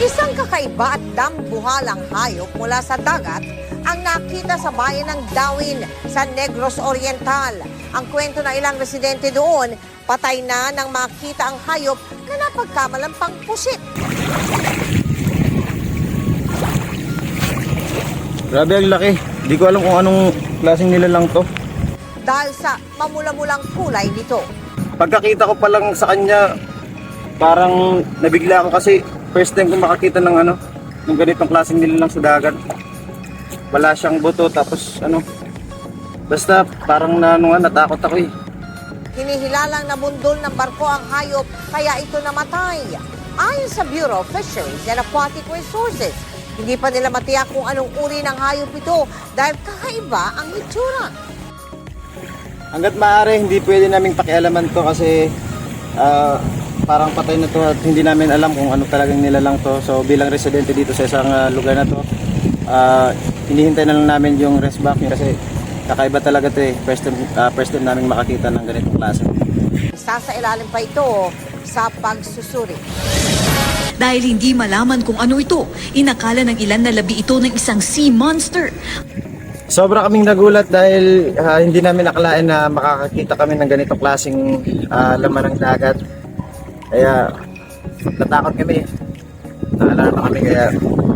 Isang kakaiba at dambuhalang hayop mula sa dagat ang nakita sa bayan ng Dawin sa Negros Oriental. Ang kwento ng ilang residente doon, patay na nang makita ang hayop na napagkamalang pang pusit. Grabe ang laki. Di ko alam kung anong klaseng nilalang to. dahil sa mamula-mulang kulay nito. Pagkakita ko pa lang sa kanya, parang nabigla ako kasi first time ko makakita ng ano, ng ganitong klaseng nilalang sa dagat. Wala siyang buto tapos ano, basta parang na, ano nga, natakot ako eh. Hinihilalang nabundol ng barko ang hayop kaya ito namatay. Ayon sa Bureau of Fisheries and Aquatic Resources, hindi pa nila matiyak kung anong uri ng hayop ito dahil kakaiba ang itsura. Hanggat maaari, hindi pwede naming pakialaman to kasi ah, parang patay na to at hindi namin alam kung ano talagang nilalang to. So bilang residente dito sa isang ah, lugar na to, ah, hinihintay na lang namin yung rest back niya kasi kakaiba talaga to eh. First time, ah, first time namin makakita ng ganitong klase. Isa sa ilalim pa ito sa pagsusuri. Dahil hindi malaman kung ano ito, inakala ng ilan na labi ito ng isang sea monster. Sobra kaming nagulat dahil ah, hindi namin nakalain na makakakita kami ng ganitong klaseng ah, laman ng dagat. Kaya natakot kami. Naalala kami kaya ganun.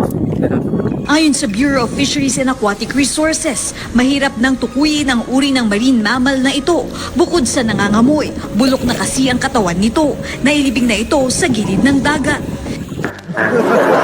Ayon sa Bureau of Fisheries and Aquatic Resources, mahirap nang tukuyin ang uri ng marine mammal na ito. Bukod sa nangangamoy, bulok na kasi ang katawan nito. Nailibing na ito sa gilid ng dagat.